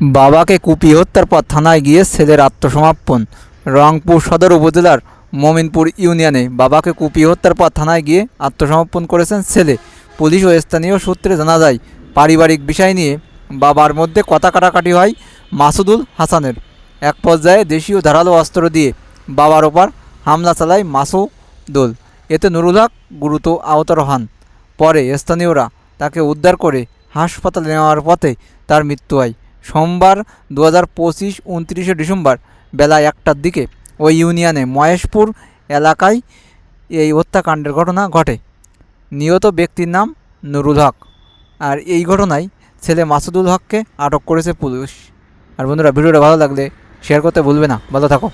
বাবাকে কুপিয়ে হত্যার পর থানায় গিয়ে ছেলের আত্মসমর্পণ রংপুর সদর উপজেলার মমিনপুর ইউনিয়নে বাবাকে কুপিয়ে হত্যার পর থানায় গিয়ে আত্মসমর্পণ করেছেন ছেলে। পুলিশ ও স্থানীয় সূত্রে জানা যায়, পারিবারিক বিষয় নিয়ে বাবার মধ্যে কথা কাটাকাটি হয় মাসুদুল হাসানের। এক পর্যায়ে দেশীয় ধারালো অস্ত্র দিয়ে বাবার ওপর হামলা চালায় মাসুদুল। এতে নুরুল হক গুরুত আহত হন। পরে স্থানীয়রা তাকে উদ্ধার করে হাসপাতালে নেওয়ার পথে তার মৃত্যু হয়। সোমবার দু হাজার পঁচিশ উনত্রিশে ডিসেম্বর, বেলা একটার দিকে ওই ইউনিয়নে মহেশপুর এলাকায় এই হত্যাকাণ্ডের ঘটনা ঘটে। নিহত ব্যক্তির নাম নুরুল হক। আর এই ঘটনায় ছেলে মাসুদুল হককে আটক করেছে পুলিশ। আর বন্ধুরা, ভিডিওটা ভালো লাগলে শেয়ার করতে ভুলবে না। ভালো থাকো।